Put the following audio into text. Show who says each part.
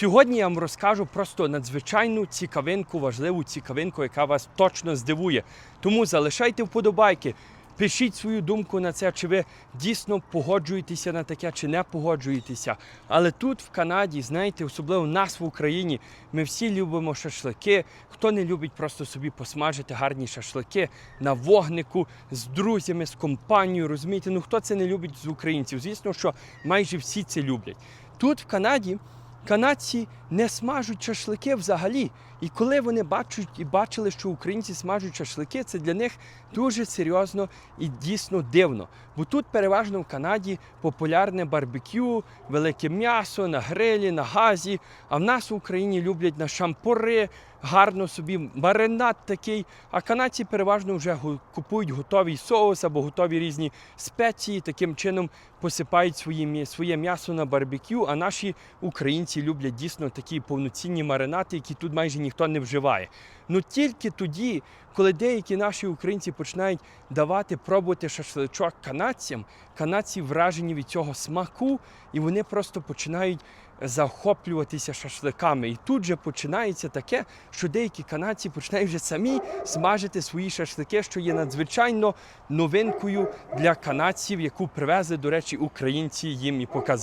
Speaker 1: Сьогодні я вам розкажу просто надзвичайну цікавинку, важливу цікавинку, яка вас точно здивує. Тому залишайте вподобайки, пишіть свою думку на це, чи ви дійсно погоджуєтеся на таке, чи не погоджуєтеся. Але тут, в Канаді, знаєте, особливо нас в Україні, ми всі любимо шашлики. Хто не любить просто собі посмажити гарні шашлики на вогнику з друзями, з компанією, розумієте? Ну хто це не любить з українців? Звісно, що майже всі це люблять. Тут в Канаді канадці не смажуть шашлики взагалі. І коли вони бачать і бачили, що українці смажуть шашлики, це для них дуже серйозно і дійсно дивно. Бо тут переважно в Канаді популярне барбекю, велике м'ясо на грилі, на газі. А в нас в Україні люблять на шампури, гарно собі маринад такий. А канадці переважно вже купують готовий соус або готові різні спеції. Таким чином посипають свої, своє м'ясо на барбекю. А наші українці люблять дійсно такі повноцінні маринати, які тут майже ніхто не вживає. Ну тільки тоді, коли деякі наші українці починають давати пробувати шашличок канадцям, канадці вражені від цього смаку, і вони просто починають захоплюватися шашликами. І тут же починається таке, що деякі канадці починають вже самі смажити свої шашлики, що є надзвичайно новинкою для канадців, яку привезли, до речі, українці їм і показали.